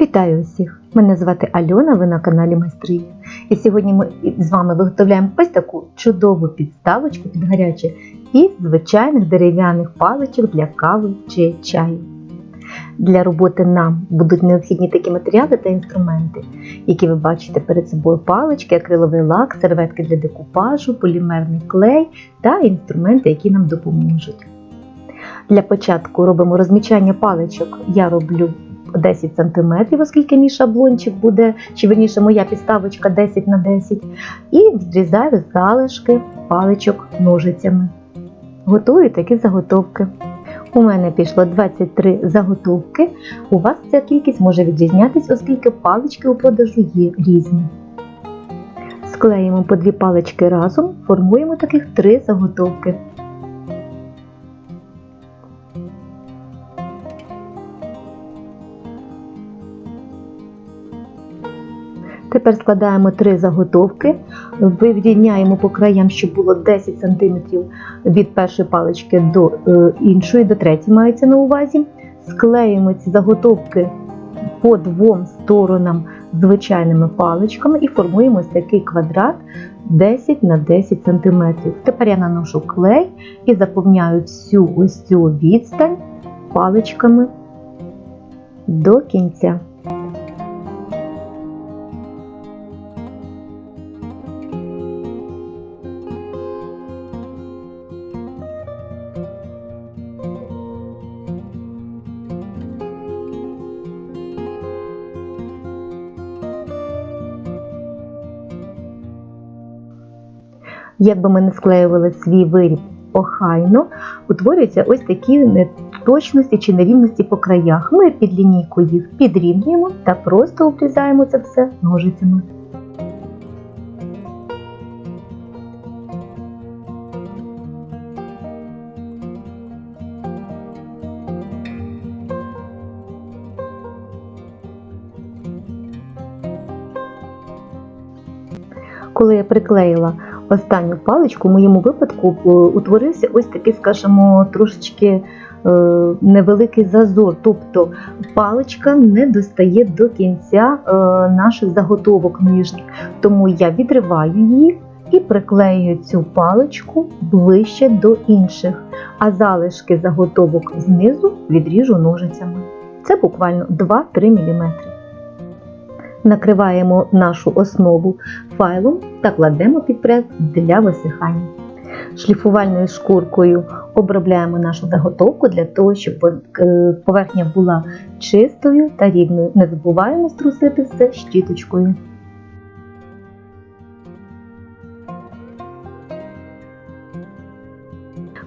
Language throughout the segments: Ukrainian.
Вітаю усіх! Мене звати Альона, ви на каналі Майстриня. І сьогодні ми з вами виготовляємо ось таку чудову підставочку під гаряче із звичайних дерев'яних паличок для кави чи чаю. Для роботи нам будуть необхідні такі матеріали та інструменти, які ви бачите перед собою палички, акриловий лак, серветки для декупажу, полімерний клей та інструменти, які нам допоможуть. Для початку робимо розмічання паличок. Я роблю 10 см, оскільки мій шаблончик буде, чи верніше моя підставочка 10 на 10 і відрізаю залишки паличок ножицями. Готую такі заготовки. У мене пішло 23 заготовки. У вас ця кількість може відрізнятись, оскільки палички у продажу є різні. Склеїмо по дві палички разом, формуємо таких три заготовки. Тепер складаємо три заготовки, вирівняємо по краям, щоб було 10 см від першої палички до е, іншої, до третьої мається на увазі. Склеїмо ці заготовки по двом сторонам звичайними паличками і формуємо ось такий квадрат 10 на 10 см. Тепер я наношу клей і заповняю всю ось цю відстань паличками до кінця. Як би ми не склеювали свій виріб охайно, утворюються ось такі неточності чи нерівності по краях. Ми під лінійкою їх підрівнюємо та просто обрізаємо це все ножицями. Коли я приклеїла останню паличку, в моєму випадку е, утворився ось такий, скажімо, трошечки е, невеликий зазор. Тобто паличка не достає до кінця е, наших заготовок нижніх. Тому я відриваю її і приклеюю цю паличку ближче до інших, а залишки заготовок знизу відріжу ножицями. Це буквально 2-3 мм. Накриваємо нашу основу файлом та кладемо під прес для висихання. Шліфувальною шкуркою обробляємо нашу заготовку для того, щоб е, поверхня була чистою та рівною. Не забуваємо струсити все щіточкою.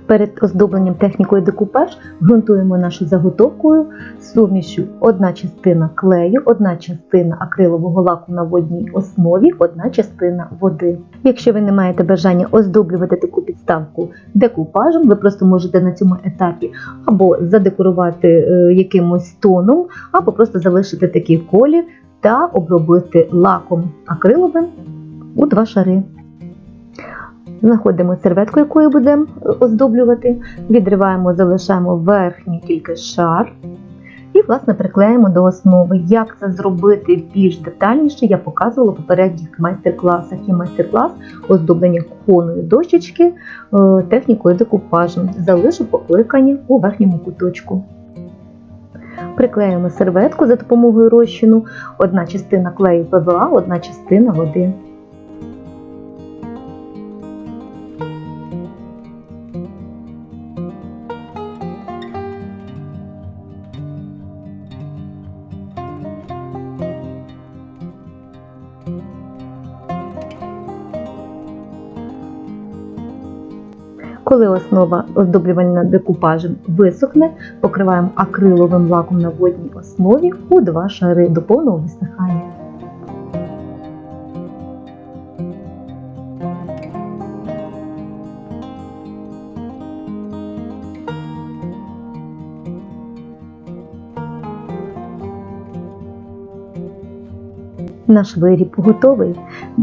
Перед оздобленням технікою декупаж ґрунтуємо нашу заготовкою сумішю одна частина клею, одна частина акрилового лаку на водній основі, одна частина води. Якщо ви не маєте бажання оздоблювати таку підставку декупажем, ви просто можете на цьому етапі або задекорувати е, якимось тоном, або просто залишити такий колір та обробити лаком акриловим у два шари. Знаходимо серветку, якою будемо оздоблювати, відриваємо, залишаємо верхній тільки шар і, власне, приклеїмо до основи. Як це зробити більш детальніше, я показувала в попередніх майстер-класах і майстер-клас оздоблення кухонної дощечки е, технікою декупажем. Залишу покликання у верхньому куточку. Приклеїмо серветку за допомогою розчину, одна частина клею ПВА, одна частина води. Коли основа оздоблювальна декупажем висохне, покриваємо акриловим лаком на водній основі у два шари до повного висихання. Наш виріб готовий.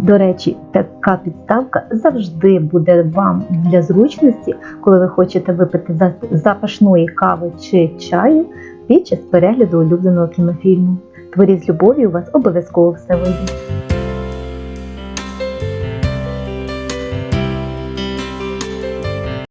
До речі, така підставка завжди буде вам для зручності, коли ви хочете випити запашної кави чи чаю під час перегляду улюбленого кінофільму. Творіть з любов'ю, у вас обов'язково все вийде.